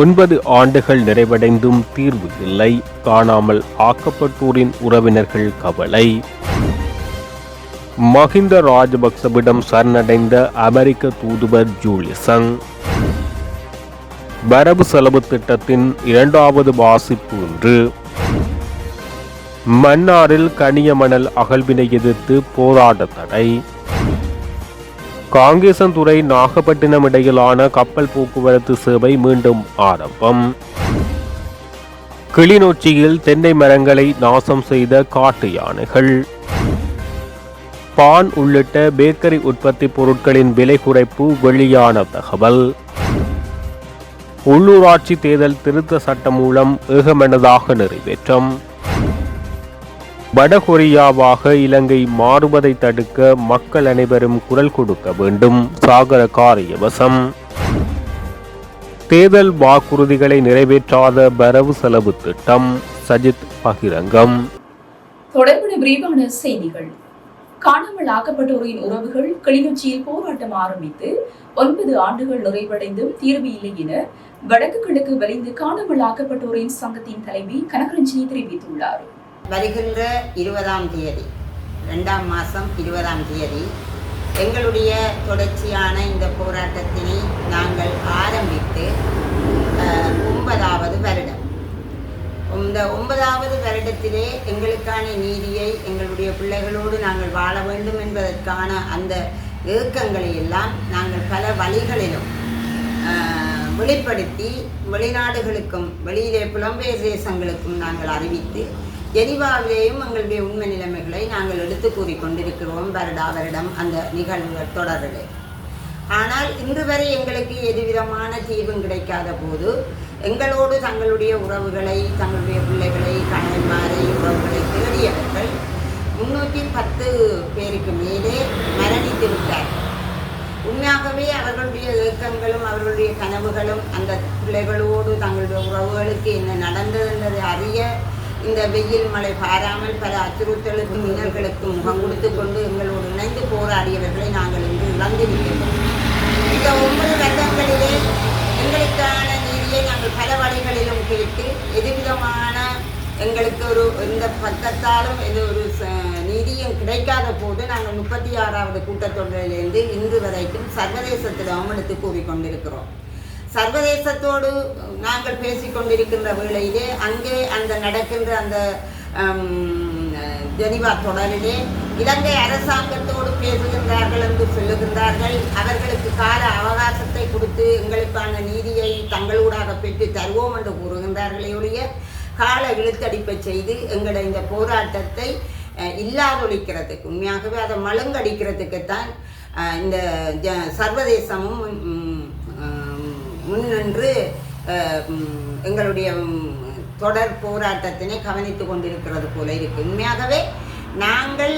ஒன்பது ஆண்டுகள் நிறைவடைந்தும் தீர்வு இல்லை. காணாமல் ஆக்கப்பட்டோரின் உறவினர்கள் கவலை. மஹிந்த ராஜபக்சவிடம் சரணடைந்த அமெரிக்க தூதுவர் ஜூலிசங் வரவு செலவு திட்டத்தின் இரண்டாவது வாசிப்பு ஒன்று மன்னாரில் கனியமணல் அகழ்வினை எதிர்த்து போராட்ட தடை. காங்கேசன்துறை நாகப்பட்டினம் இடையிலான கப்பல் போக்குவரத்து சேவை மீண்டும் ஆரம்பம். கிளிநொச்சியில் தென்னை மரங்களை நாசம் செய்த காட்டு யானைகள். பான் உள்ளிட்ட பேக்கரி உற்பத்தி பொருட்களின் விலை குறைப்பு வெளியான தகவல். உள்ளூராட்சி தேர்தல் திருத்த சட்டம் மூலம் ஏகமனதாக நிறைவேற்றம். வடகொரியாவாக இலங்கை மாறுவதை தடுக்க மக்கள் அனைவரும் குரல் கொடுக்க வேண்டும். சாகர காரியவசம். தேர்தல் வாக்குறுதிகளை நிறைவேற்றாத வரவு செலவு திட்டம். சஜித் பகிரங்கம். தொடர்புடைய விரிவான செய்திகள். காணாமல் ஆக்கப்பட்டோரின் உறவுகள் கிளிநொச்சியில் போராட்டம் ஆரம்பித்து ஒன்பது ஆண்டுகள் நிறைவடைந்தும் தீர்வு இல்லை என வடக்கு கிழக்கு வலிந்து காணாமல் ஆக்கப்பட்டோரின் சங்கத்தின் தலைவி கனகரஞ்சினி தெரிவித்துள்ளார். வருகின்ற இருபதாம் தேதி ரெண்டாம் மாதம் இருபதாம் தேதி எங்களுடைய தொடர்ச்சியான இந்த போராட்டத்தினை நாங்கள் ஆரம்பித்து ஒன்பதாவது வருடம். இந்த ஒன்பதாவது வருடத்திலே எங்களுக்கான நீதியை எங்களுடைய பிள்ளைகளோடு நாங்கள் வாழ வேண்டும் என்பதற்கான அந்த ஏக்கங்களை எல்லாம் நாங்கள் பல வழிகளிலும் வெளிப்படுத்தி வெளிநாடுகளுக்கும் வெளியிலே புலம்பெயர் தேசங்களுக்கும் நாங்கள் அறிவித்து ஜெனிவாவிலேயும் எங்களுடைய உண்மை நிலைமைகளை நாங்கள் எடுத்து கூறிக் கொண்டிருக்கிறோம் வருடா வருடம் அந்த நிகழ்வுகள் தொடரிலே ஆனால் இன்று வரை எங்களுக்கு எதுவிதமான தீர்வும் கிடைக்காத போது எங்களோடு தங்களுடைய உறவுகளை தங்களுடைய பிள்ளைகளை கணவன்மாரை உறவுகளை தேடியவர்கள் முன்னூற்றி பத்து பேருக்கு மேலே மரணித்து விட்டார். உண்மையாகவே அவர்களுடைய ஏக்கங்களும் அவர்களுடைய கனவுகளும் அந்த பிள்ளைகளோடு தங்களுடைய உறவுகளுக்கு என்ன நடந்தது என்பதை அறிய இந்த வெயில் மழை பாராமல் பல அச்சுறுத்தலுக்கும் இன்னல்களுக்கும் முகம் கொடுத்து கொண்டு எங்களோடு இணைந்து போராடியவர்களை நாங்கள் இன்று இழந்து விட்டோம். இந்த ஒன்பது வருடங்களிலே எங்களுக்கான நீதியை நாங்கள் பல வழிகளிலும் கேட்டு எதுவிதமான எங்களுக்கு ஒரு எந்த பக்கத்தாலும் எது ஒரு ச- கிடைக்காத போது நாங்கள் முப்பத்தி ஆறாவது கூட்டத்தொடரிலிருந்து இன்று வரைக்கும் சர்வதேசத்தில் அவமனித்து கூறிக்கொண்டிருக்கிறோம். சர்வதேசத்தோடு நாங்கள் பேசிக்கொண்டிருக்கின்ற வேளையிலே அங்கே அந்த நடக்கின்ற அந்த ஜெனிவா தொடரிலே இலங்கை அரசாங்கத்தோடு பேசுகின்றார்கள் என்று சொல்லுகின்றார்கள். அவர்களுக்கு கால அவகாசத்தை கொடுத்து எங்களுக்கான நீதியை தங்களூடாக பெற்று தருவோம் என்று கூறுகின்றார்களே ஒழிய கால இழுத்தடிப்பை செய்து எங்களை இந்த போராட்டத்தை இல்லாதொழிக்கிறதுக்கு உண்மையாகவே அதை மழுங்கடிக்கிறதுக்குத்தான் இந்த ஜ சர்வதேசமும் முன்னின்று எங்களுடைய தொடர் போராட்டத்தினை கவனித்து கொண்டிருக்கிறது போல இருக்கு. உண்மையாகவே நாங்கள்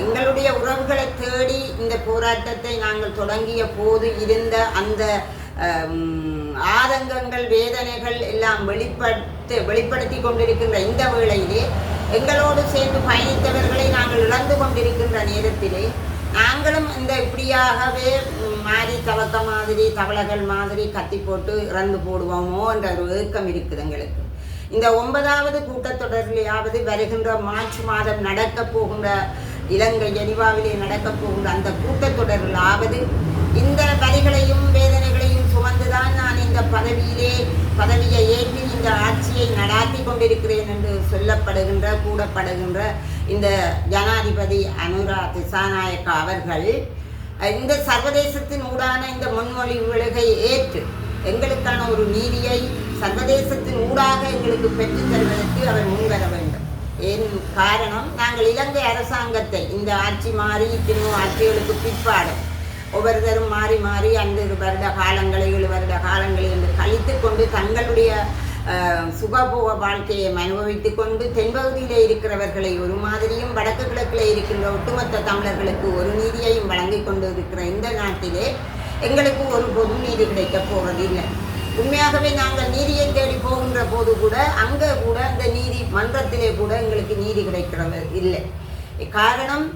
எங்களுடைய உறவுகளை தேடி இந்த போராட்டத்தை நாங்கள் தொடங்கிய போது இருந்த அந்த ஆதங்கங்கள் வேதனைகள் எல்லாம் வெளிப்படுத்து வெளிப்படுத்தி கொண்டிருக்கின்ற இந்த வேளையிலே எங்களோடு சேர்ந்து பயணித்தவர்களை நாங்கள் இழந்து கொண்டிருக்கின்ற நேரத்திலே நாங்களும் இந்த இப்படியாகவே மாறி தவத்த மாதிரி தவளைகள் மாதிரி கத்தி போட்டு இறந்து போடுவோமோ என்ற ஒரு ஏக்கம் இருக்குது எங்களுக்கு. இந்த ஒன்பதாவது கூட்டத்தொடரிலேயாவது வருகின்ற மார்ச் மாதம் நடக்க போகின்ற இலங்கை ஜெனிவாவிலே நடக்க போகின்ற அந்த கூட்டத்தொடரிலாவது இந்த வரிகளையும் வேதனைகளையும் சுமந்துதான் நான் இந்த பதவியிலே பதவியை ஏற்று இந்த ஆட்சியை நடாத்தி கொண்டிருக்கிறேன் என்று சொல்லப்படுகின்ற கூடப்படுகின்ற இந்த ஜனாதிபதி அனுரா திசாநாயக்கா அவர்கள் இந்த சர்வதேசத்தின் ஊடான இந்த முன்மொழிவுகளை ஏற்று எங்களுக்கான ஒரு நீதியை சர்வதேசத்தின் ஊடாக எங்களுக்கு பெற்றுத் தருவதற்கு அவர் முன்வர வேண்டும். ஏன் காரணம்? நாங்கள் இலங்கை அரசாங்கத்தை இந்த ஆட்சி மாறி இத்தனையோ ஆட்சிகளுக்கு பிற்பாடு ஒவ்வொருத்தரும் மாறி மாறி அந்த வருட காலங்களை ஏழு வருட காலங்களை என்று கழித்து கொண்டு தங்களுடைய சுகபோக வாழ்க்கையை அனுபவித்துக் கொண்டு தென்பகுதியில் இருக்கிறவர்களை ஒரு மாதிரியும் வடக்கு கிழக்கில் இருக்கின்ற ஒட்டுமொத்த தமிழர்களுக்கு ஒரு நீதியையும் வழங்கி கொண்டு இருக்கிற இந்த நாட்டிலே எங்களுக்கு ஒரு பொது நீதி கிடைக்கப் போவதில்லை. உண்மையாகவே நாங்கள் நீதியை தேடி போகின்ற போது கூட அங்கே கூட அந்த நீதி மன்றத்திலே கூட எங்களுக்கு நீதி கிடைக்கிறது இல்லை. காரணம்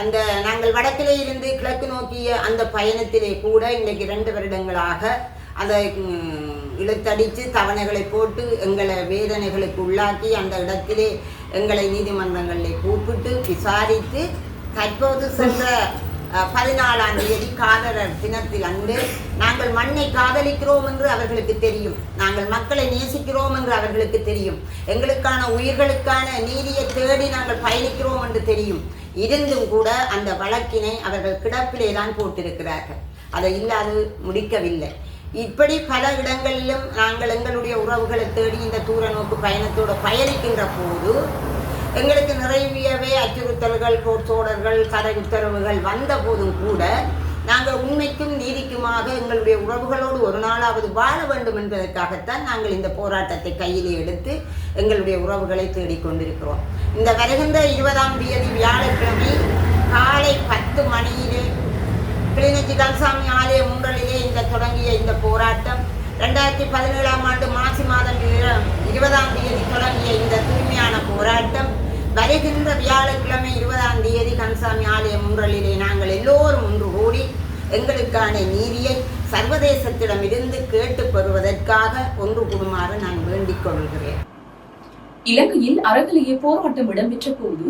அந்த நாங்கள் வடக்கிலே இருந்து கிழக்கு நோக்கிய அந்த பயணத்திலே கூட இன்றைக்கு ரெண்டு வருடங்களாக அதை இழுத்தடித்து தவணைகளை போட்டு எங்களை வேதனைகளுக்கு உள்ளாக்கி அந்த இடத்திலே எங்களை நீதிமன்றங்களில் கூப்பிட்டு விசாரித்து தற்போது சென்ற பதினாலாம் தேதி காதலர் தினத்தில் அன்று நாங்கள் மண்ணை காதலிக்கிறோம் என்று அவர்களுக்கு தெரியும். நாங்கள் மக்களை நேசிக்கிறோம் என்று அவர்களுக்கு தெரியும். எங்களுக்கான உயிர்களுக்கான நீதியை தேடி நாங்கள் பயணிக்கிறோம் என்று தெரியும். இருந்தும் கூட அந்த வழக்கினை அவர்கள் கிடப்பிலே தான் போட்டிருக்கிறார்கள். அதை இல்லாது முடிக்கவில்லை. இப்படி பல இடங்களிலும் நாங்கள் எங்களுடைய உறவுகளை தேடி இந்த தூர நோக்கு பயணத்தோடு பயணிக்கின்ற போது எங்களுக்கு நிறையவே அச்சுறுத்தல்கள் போர்ச்சோடர்கள் கதை உத்தரவுகள் வந்த போதும் கூட நாங்கள் உண்மைக்கும் நீதிக்குமாக எங்களுடைய உறவுகளோடு ஒரு நாளாவது வாழ வேண்டும் என்பதற்காகத்தான் நாங்கள் இந்த போராட்டத்தை கையில் எடுத்து எங்களுடைய உறவுகளை தேடிக்கொண்டிருக்கிறோம் இந்த வருகின்ற இருபதாம் தேதி வியாழக்கிழமை காலை பத்து மணியிலே கிளிநொச்சி கல்சாமி ஆலய முன்றலிலே இந்த தொடங்கிய இந்த போராட்டம். ரெண்டாயிரத்தி பதினேழாம் ஆண்டு மாசி மாதம் இருபதாம் தேதி தொடங்கிய இந்த தூய்மையான போராட்டம். வருகின்ற வியாழக்கிழமை இருபதாம் தேதி கன்சாமி ஆலய முன்றலிலே நாங்கள் எல்லோரும் ஒன்று கூடி எங்களுக்கான நீதியை சர்வதேசத்திடமிருந்து கேட்டுப் பெறுவதற்காக ஒன்று கூடுமாறு நான் வேண்டிக் கொள்கிறேன். இலங்கையில் அறகலைய போராட்டம் இடம்பெற்ற போது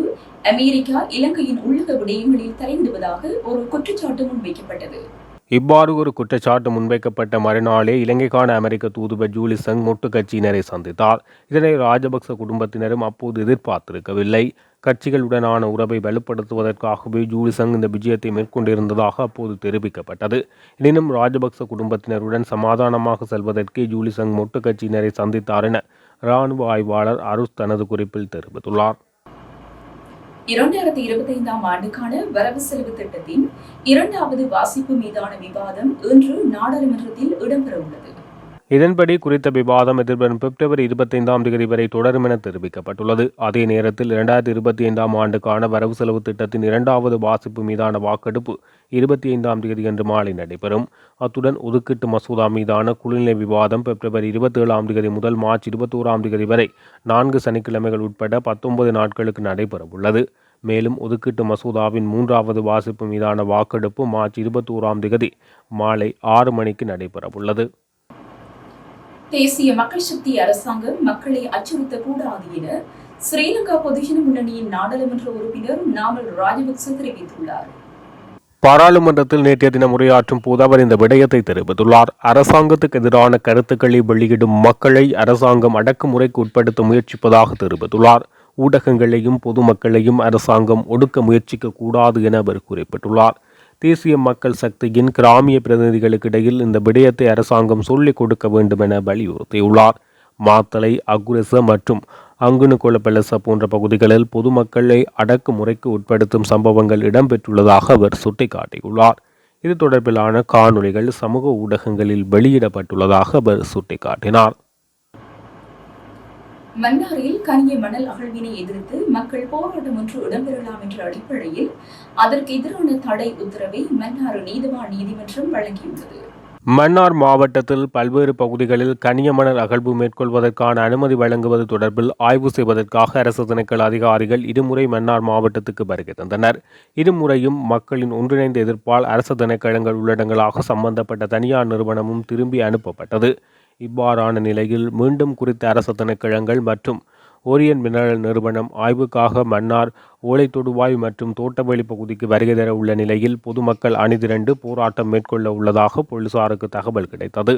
அமெரிக்கா இலங்கையின் உள்ளக விடயங்களில் தலையிடுவதாக ஒரு குற்றச்சாட்டு முன்வைக்கப்பட்டது. இவ்வாறு ஒரு குற்றச்சாட்டு முன்வைக்கப்பட்ட மறுநாளே இலங்கைக்கான அமெரிக்க தூதுவர் ஜூலி சங் மொட்டு கட்சியினரை சந்தித்தார். இதனை ராஜபக்ச குடும்பத்தினரும் அப்போது எதிர்பார்த்திருக்கவில்லை. கட்சிகளுடனான உறவை வலுப்படுத்துவதற்காகவே ஜூலி சங் இந்த விஜயத்தை மேற்கொண்டிருந்ததாக அப்போது தெரிவிக்கப்பட்டது. எனினும் ராஜபக்ச குடும்பத்தினருடன் சமாதானமாக செல்வதற்கே ஜூலி சங் மொட்டு கட்சியினரை சந்தித்தார் என இராணுவ ஆய்வாளர் அருஸ் தனது குறிப்பில் தெரிவித்துள்ளார். இரண்டாயிரத்தி இருபத்தி ஐந்தாம் ஆண்டுக்கான வரவு செலவு திட்டத்தின் இரண்டாவது வாசிப்பு மீதான விவாதம் இன்று நாடாளுமன்றத்தில் இடம்பெற உள்ளது. இதன்படி குறித்த விவாதம் எதிர்வரும் பிப்ரவரி இருபத்தைந்தாம் தேதி வரை தொடரும் என தெரிவிக்கப்பட்டுள்ளது. அதே நேரத்தில் இரண்டாயிரத்தி இருபத்தி ஐந்தாம் ஆண்டுக்கான வரவு செலவு திட்டத்தின் இரண்டாவது வாசிப்பு மீதான வாக்கெடுப்பு இருபத்தி ஐந்தாம் தேதி அன்று மாலை நடைபெறும். அத்துடன் ஒதுக்கீட்டு மசோதா மீதான குழுநிலை விவாதம் பிப்ரவரி இருபத்தி ஏழாம் தேதி முதல் மார்ச் இருபத்தோராம் தேதி வரை நான்கு சனிக்கிழமைகள் உட்பட பத்தொன்பது நாட்களுக்கு நடைபெறவுள்ளது. மேலும் ஒதுக்கீட்டு மசோதாவின் மூன்றாவது வாசிப்பு மீதான வாக்கெடுப்பு மார்ச் இருபத்தோராம் தேதி மாலை ஆறு மணிக்கு நடைபெறவுள்ளது. தேசிய மக்கள் சக்தி அரசாங்கம் மக்களை அச்சுறுத்த கூடாது என ஸ்ரீலங்கா பொதுஜன முன்னணியின் நாடாளுமன்ற உறுப்பினர் நாமல் ராஜபக்ச தெரிவித்துள்ளார். பாராளுமன்றத்தில் நேற்றைய தினம் உரையாற்றும் போது அவர் இந்த விடயத்தை தெரிவித்துள்ளார். அரசாங்கத்துக்கு எதிரான கருத்துக்களை வெளியிடும் மக்களை அரசாங்கம் அடக்குமுறைக்கு உட்படுத்த முயற்சிப்பதாக தெரிவித்துள்ளார். ஊடகங்களையும் பொதுமக்களையும் அரசாங்கம் ஒடுக்க முயற்சிக்க கூடாது என அவர் குறிப்பிட்டுள்ளார். தேசிய மக்கள் சக்தியின் கிராமிய பிரதிநிதிகளுக்கு இடையில் இந்த விடயத்தை அரசாங்கம் சொல்லிக் கொடுக்க வேண்டும் என வலியுறுத்தியுள்ளார். மாத்தளை அகுரச மற்றும் அங்குனுகொல பெலச போன்ற பகுதிகளில் பொதுமக்களை அடக்குமுறைக்கு உட்படுத்தும் சம்பவங்கள் இடம்பெற்றுள்ளதாக அவர் சுட்டிக்காட்டியுள்ளார். இது தொடர்பிலான காணொளிகள் சமூக ஊடகங்களில் வெளியிடப்பட்டுள்ளதாக அவர் சுட்டிக்காட்டினார். மன்னாரில் கனிய மணல் அகழ்வினை எதிர்த்து மக்கள் போராட்டம் ஒன்று இடம்பெறலாம் என்ற அடிப்படையில் அதற்கு எதிரான தடை உத்தரவை மன்னார் நீதிவான் நீதிமன்றம் வழங்கியுள்ளது. மன்னார் மாவட்டத்தில் பல்வேறு பகுதிகளில் கனியமணல் அகழ்வு மேற்கொள்வதற்கான அனுமதி வழங்குவது தொடர்பில் ஆய்வு செய்வதற்காக அரசு திணைக்கள் அதிகாரிகள் இருமுறை மன்னார் மாவட்டத்துக்கு வருகை தந்தனர். இருமுறையும் மக்களின் ஒன்றிணைந்த எதிர்ப்பால் அரசு திணைக்களங்கள் உள்ளடங்களாக சம்பந்தப்பட்ட தனியார் நிறுவனமும் திரும்பி அனுப்பப்பட்டது. இவ்வாறான நிலையில் மீண்டும் குறித்த அரசு திணைக்கிழங்கள் மற்றும் ஓரியன் மினரல் நிறுவனம் ஆய்வுக்காக மன்னார் ஓலைத்தொடுவாய் மற்றும் தோட்டவெளி பகுதிக்கு வருகை தர உள்ள நிலையில் பொதுமக்கள் அணிதிரண்டு போராட்டம் மேற்கொள்ள உள்ளதாக போலீசாருக்கு தகவல் கிடைத்தது.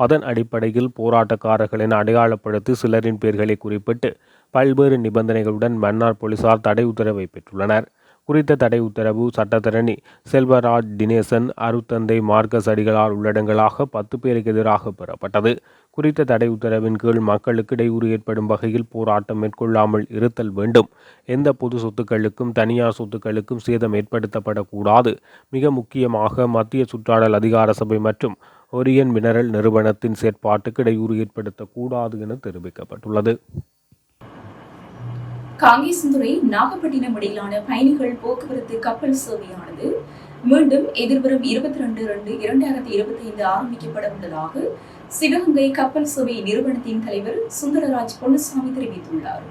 அதன் அடிப்படையில் போராட்டக்காரர்களின் அடையாளப்படுத்தி சிலரின் பெயர்களை குறிப்பிட்டு பல்வேறு நிபந்தனைகளுடன் மன்னார் போலீசார் தடை உத்தரவை பெற்றுள்ளனர். குறித்த தடை உத்தரவு சட்டத்தரணி செல்வராஜ் தினேசன் அருத்தந்தை மார்க்கஸ் அடிகளார் உள்ளடங்களாக பத்து பேருக்கு எதிராக பெறப்பட்டது. குறித்த தடை உத்தரவின் கீழ் மக்களுக்கு இடையூறு ஏற்படும் வகையில் போராட்டம் மேற்கொள்ளாமல் இருத்தல் வேண்டும். எந்த பொது சொத்துக்களுக்கும் தனியார் சொத்துக்களுக்கும் சேதம் ஏற்படுத்தப்படக்கூடாது. மிக முக்கியமாக மத்திய சுற்றாடல் அதிகார சபை மற்றும் ஒரியன் மினரல் நிறுவனத்தின் செயற்பாட்டுக்கு இடையூறு ஏற்படுத்தக்கூடாது என தெரிவிக்கப்பட்டுள்ளது. காங்கேசந்துறை நாகப்பட்டினம் இடையிலான பயணிகள் போக்குவரத்து கப்பல் சேவையானது மீண்டும் எதிர்வரும் இருபத்தி ரெண்டு ரெண்டு இரண்டாயிரத்தி இருபத்தி ஐந்து ஆரம்பிக்கப்பட உள்ளதாக சிவகங்கை கப்பல் சேவை நிறுவனத்தின் தலைவர் சுந்தரராஜ் பொன்னுசாமி தெரிவித்துள்ளார்.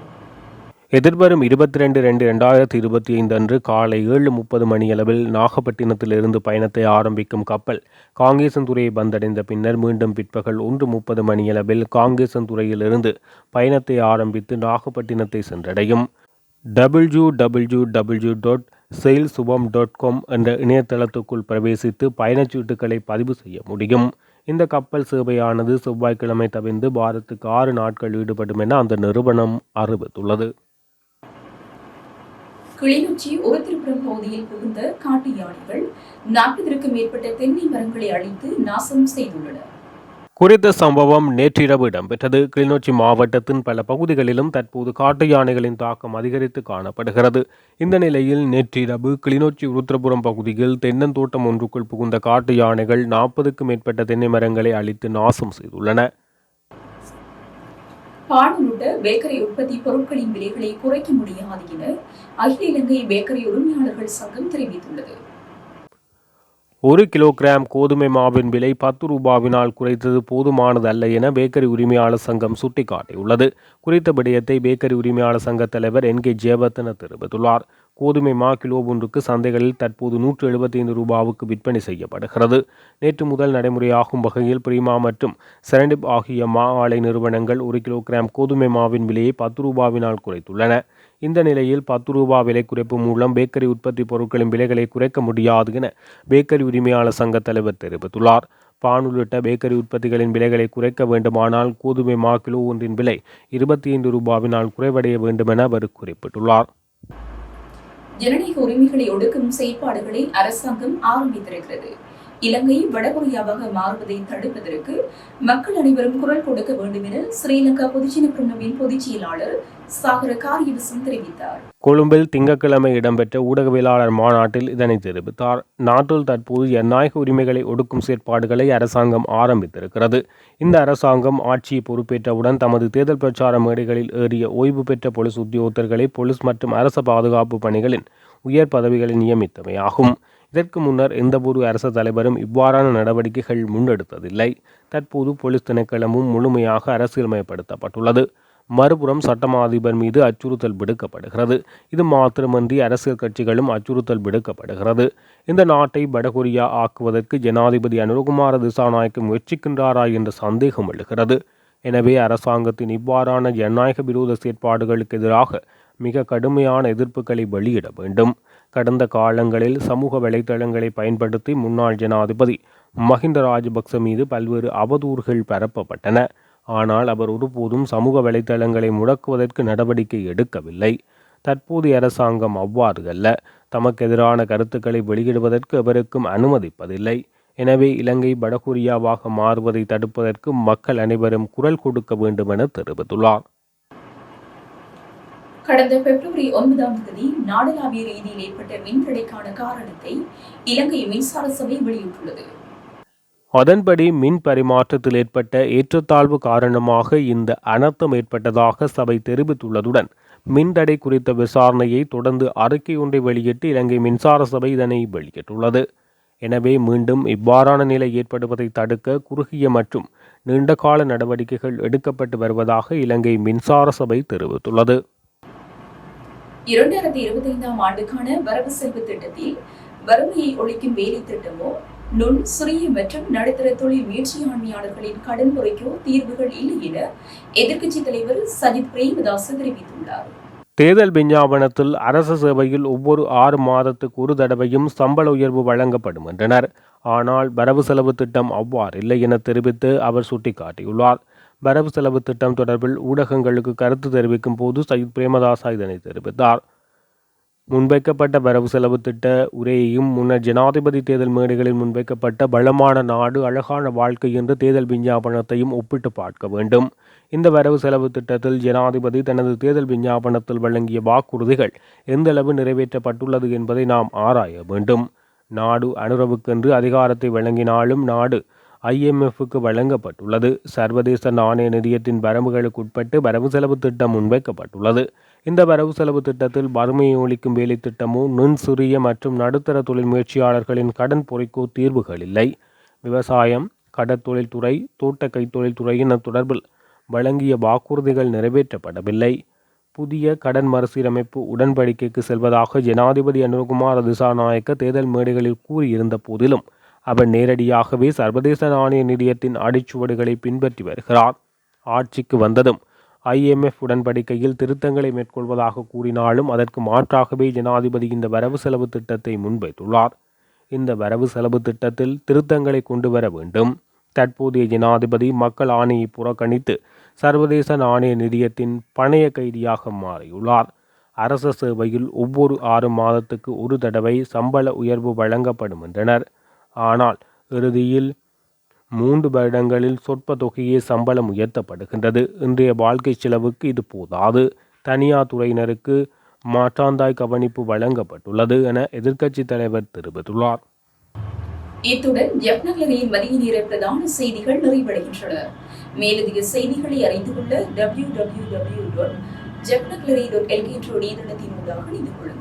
எதிர்வரும் இருபத்தி ரெண்டு ரெண்டு ரெண்டாயிரத்தி இருபத்தி ஐந்து அன்று காலை ஏழு முப்பது மணியளவில் நாகப்பட்டினத்திலிருந்து பயணத்தை ஆரம்பிக்கும் கப்பல் காங்கேசன்துறையை வந்தடைந்த பின்னர் மீண்டும் பிற்பகல் ஒன்று முப்பது மணியளவில் காங்கேசன்துறையிலிருந்து பயணத்தை ஆரம்பித்து நாகப்பட்டினத்தை சென்றடையும். டபிள்யூ டபிள்யூ டபிள்யூ டாட் செயல் சுபம் டாட் காம் என்ற இணையதளத்துக்குள் பிரவேசித்து பயணச்சீட்டுகளை பதிவு செய்ய முடியும். இந்த கப்பல் சேவையானது செவ்வாய்க்கிழமை தவிர்த்து வாரத்துக்கு ஆறு நாட்கள் ஈடுபடும் என அந்த நிறுவனம் அறிவித்துள்ளது. கிளிநொச்சி ஒரு திருப்புறம் பகுதியில் புகுந்த காட்டு யானைகள் நாற்பதற்கும் மேற்பட்ட தென்னை மரங்களை அழித்து நாசம் செய்துள்ளன. குறித்த சம்பவம் நேற்றிரவு இடம்பெற்றது. கிளிநொச்சி மாவட்டத்தின் பல பகுதிகளிலும் தற்போது காட்டு யானைகளின் தாக்கம் அதிகரித்து காணப்படுகிறது. இந்த நிலையில் நேற்றிரவு கிளிநொச்சி உருத்திரபுரம் பகுதியில் தென்னந்தோட்டம் ஒன்றுக்குள் புகுந்த காட்டு யானைகள் நாற்பதுக்கும் மேற்பட்ட தென்னை மரங்களை அழித்து நாசம் செய்துள்ளன. பாடலுட்ட பேக்கரி உற்பத்தி பொருட்களின் விலைகளை குறைக்க முடியாது என அகில இலங்கை பேக்கரி உரிமையாளர்கள் சங்கம் தெரிவித்துள்ளது. ஒரு கிலோகிராம் கோதுமை மாவின் விலை பத்து ரூபாவினால் குறைத்தது போதுமானதல்ல என பேக்கரி உரிமையாளர் சங்கம் சுட்டிக்காட்டியுள்ளது. குறித்த விடயத்தை பேக்கரி உரிமையாளர் சங்க தலைவர் என் கே ஜெயவர்தன தெரிவித்துள்ளார். கோதுமை மா கிலோ ஒன்றுக்கு சந்தைகளில் தற்போது நூற்று எழுபத்தைந்து ரூபாவுக்கு விற்பனை செய்யப்படுகிறது. நேற்று முதல் நடைமுறையாகும் வகையில் பிரிமா மற்றும் செரண்டிப் ஆகிய மா ஆலை நிறுவனங்கள் ஒரு கிலோகிராம் கோதுமை மாவின் விலையை பத்து ரூபாவினால் குறைத்துள்ளன. இந்த நிலையில் பத்து ரூபா விலை குறைப்பு மூலம் பேக்கரி உற்பத்தி பொருட்களின் விலைகளை குறைக்க முடியாது என பேக்கரி உரிமையாளர் சங்க தலைவர் தெரிவித்துள்ளார். பான் உள்ளிட்ட பேக்கரி உற்பத்திகளின் விலைகளை குறைக்க வேண்டுமானால் கோதுமை மா கிலோ ஒன்றின் விலை இருபத்தி ஐந்து ரூபாவினால் குறைவடைய வேண்டும் என அவர் குறிப்பிட்டுள்ளார். ஜனநாயக உரிமைகளை ஒடுக்கும் செயற்பாடுகளை அரசாங்கம் ஆரம்பித்திருக்கிறது. இலங்கை வடகொரியாவாக மாறுவதை தடுப்பதற்கு மக்கள் அனைவரும் குரல் கொடுக்க வேண்டும் என ஸ்ரீலங்கா பொதுஜன பிரணவின் பொதுச் செயலாளர் சாகர காரியவசம் தெரிவித்தார். கொழும்பில் திங்கட்கிழமை இடம்பெற்ற ஊடகவியலாளர் மாநாட்டில் இதனை தெரிவித்தார். நாட்டில் தற்போது ஜனநாயக உரிமைகளை ஒடுக்கும் செயற்பாடுகளை அரசாங்கம் ஆரம்பித்திருக்கிறது. இந்த அரசாங்கம் ஆட்சியை பொறுப்பேற்றவுடன் தமது தேர்தல் பிரச்சார மேடைகளில் ஏறிய ஓய்வு பெற்ற போலீஸ் உத்தியோகத்தர்களை போலீஸ் மற்றும் அரச பாதுகாப்பு பணிகளின் உயர் பதவிகளை நியமித்தமையாகும். இதற்கு முன்னர் எந்தவொரு அரச தலைவரும் இவ்வாறான நடவடிக்கைகள் முன்னெடுத்ததில்லை. தற்போது போலீஸ் திணைக்களமும் முழுமையாக அரசியல்மயப்படுத்தப்பட்டுள்ளது. மறுபுறம் சட்டமா அதிபர் மீது அச்சுறுத்தல் விடுக்கப்படுகிறது. இது மாத்திரமன்றி அரசியல் கட்சிகளும் அச்சுறுத்தல் விடுக்கப்படுகிறது. இந்த நாட்டை வடகொரியா ஆக்குவதற்கு ஜனாதிபதி அனுகுமார திசாநாயக்கு முயற்சிக்கின்றாரா என்ற சந்தேகம் எழுகிறது. எனவே அரசாங்கத்தின் இவ்வாறான ஜனநாயக விரோத செயற்பாடுகளுக்கு எதிராக மிக கடுமையான எதிர்ப்புகளை வெளியிட வேண்டும். கடந்த காலங்களில் சமூக வலைதளங்களை பயன்படுத்தி முன்னாள் ஜனாதிபதி மஹிந்த ராஜபக்ச மீது பல்வேறு அவதூறுகள் பரப்பப்பட்டன. ஆனால் அவர் ஒருபோதும் சமூக வலைதளங்களை முடக்குவதற்கு நடவடிக்கை எடுக்கவில்லை. தற்போதைய அரசாங்கம் அவ்வாறு அல்ல தமக்கு எதிரான கருத்துக்களை வெளியிடுவதற்கு எவருக்கும் அனுமதிப்பதில்லை. எனவே இலங்கை வடகொரியாவாக மாறுவதை தடுப்பதற்கு மக்கள் அனைவரும் குரல் கொடுக்க வேண்டும் என தெரிவித்துள்ளார். கடந்த பிப்ரவரி ஒன்பதாம் தேதி நாடளாவிய ரீதியில் ஏற்பட்ட மின்தடைக்கான காரணத்தை இலங்கை மின்சார சபை வெளியிட்டுள்ளது. அதன்படி மின் பரிமாற்றத்தில் ஏற்பட்ட ஏற்றத்தாழ்வு காரணமாக இந்த அனர்த்தம் ஏற்பட்டதாக சபை தெரிவித்துள்ளதுடன் மின்தடை குறித்த விசாரணையை தொடர்ந்து அறிக்கை ஒன்றை வெளியிட்டு இலங்கை மின்சார சபை இதனை வெளியிட்டுள்ளது. எனவே மீண்டும் இவ்வாறான நிலை ஏற்படுவதை தடுக்க குறுகிய மற்றும் நீண்டகால நடவடிக்கைகள் எடுக்கப்பட்டு வருவதாக இலங்கை மின்சார சபை தெரிவித்துள்ளது. இரண்டாயிரத்தி இருபத்தி ஐந்தாம் ஆண்டுக்கான வரவு செலவு திட்டத்தில் வறுமையை ஒழிக்கும் வேலை திட்டமோ நுண் சிறிய மற்றும் நடுத்தர தொழில் முயற்சியாண்மையாளர்களின் கடன் முறைக்கோ தீர்வுகள் இல்லை என எதிர்க்கட்சித் தலைவர் சஜித் பிரேமதாஸ் தெரிவித்துள்ளார். தேர்தல் விஞ்ஞாபனத்தில் அரசு சேவையில் ஒவ்வொரு ஆறு மாதத்துக்கு ஒரு தடவையும் சம்பள உயர்வு வழங்கப்படும் என்றனர். ஆனால் வரவு செலவு திட்டம் அவ்வாறு இல்லை என தெரிவித்து அவர் சுட்டிக்காட்டியுள்ளார். வரவு செலவு திட்டம் தொடர்பில் ஊடகங்களுக்கு கருத்து தெரிவிக்கும் போது சயித் பிரேமதாசா இதனை தெரிவித்தார். முன்வைக்கப்பட்ட வரவு செலவு திட்ட உரையையும் முன்னர் ஜனாதிபதி தேர்தல் மேடைகளில் முன்வைக்கப்பட்ட பலமான நாடு அழகான வாழ்க்கை என்று தேர்தல் விஞ்ஞாபனத்தையும் ஒப்பிட்டு பார்க்க வேண்டும். இந்த வரவு செலவு திட்டத்தில் ஜனாதிபதி தனது தேர்தல் விஞ்ஞாபனத்தில் வழங்கிய வாக்குறுதிகள் எந்த அளவு நிறைவேற்றப்பட்டுள்ளது என்பதை நாம் ஆராய வேண்டும். நாடு அனுரவுக்கென்று அதிகாரத்தை வழங்கினாலும் நாடு ஐஎம்எஃப்க்கு வழங்கப்பட்டுள்ளது. சர்வதேச நாணய நிதியத்தின் வரம்புகளுக்கு உட்பட்டு வரவு செலவு திட்டம் முன்வைக்கப்பட்டுள்ளது. இந்த வரவு செலவு திட்டத்தில் வறுமையை ஒழிக்கும் வேலை திட்டமும் நுண் சிறிய மற்றும் நடுத்தர தொழில் முயற்சியாளர்களின் கடன் பொறிக்கோ தீர்வுகள் இல்லை. விவசாயம் கடற்தொழில்துறை தோட்ட கைத்தொழில் என தொடர்பில் வழங்கிய வாக்குறுதிகள் நிறைவேற்றப்படவில்லை. புதிய கடன் மறுசீரமைப்பு உடன்படிக்கைக்கு செல்வதாக ஜனாதிபதி அனுகுமார் திசாநாயக்க தேர்தல் மேடைகளில் கூறியிருந்த போதிலும் அவர் நேரடியாகவே சர்வதேச நாணய நிதியத்தின் அடிச்சுவடுகளை பின்பற்றி வருகிறார் ஆட்சிக்கு வந்ததும் ஐஎம்எஃப் உடன்படிக்கையில் திருத்தங்களை மேற்கொள்வதாக கூறினாலும் அதற்கு மாற்றாகவே ஜனாதிபதி இந்த வரவு செலவு திட்டத்தை முன்வைத்துள்ளார். இந்த வரவு செலவு திட்டத்தில் திருத்தங்களை கொண்டு வர வேண்டும். தற்போதைய ஜனாதிபதி மக்கள் ஆணையை புறக்கணித்து சர்வதேச நாணய நிதியத்தின் பணைய கைதியாக மாறியுள்ளார். அரச சேவையில் ஒவ்வொரு ஆறு மாதத்துக்கு ஒரு தடவை சம்பள உயர்வு வழங்கப்படும் என்றனர். ஆனால் இறுதியில் மூன்று வருடங்களில் சொற்ப தொகையே சம்பளம் உயர்த்தப்படுகின்றது. இன்றைய வாழ்க்கை செலவுக்கு இது போதாது. தனியார் துறையினருக்கு மாற்றாந்தாய் கவனிப்பு வழங்கப்பட்டுள்ளது என எதிர்க்கட்சித் தலைவர் தெரிவித்துள்ளார். இத்துடன் ஜப்னகரின் மதிய நேர பிரதான செய்திகள் நிறைவடைகின்றன. மேலதிக செய்திகளை அறிந்து கொள்ள W W W dot Jaffnagari dot LK இணையதளத்தின் மூலமாக இணைந்து கொள்ளுங்கள்.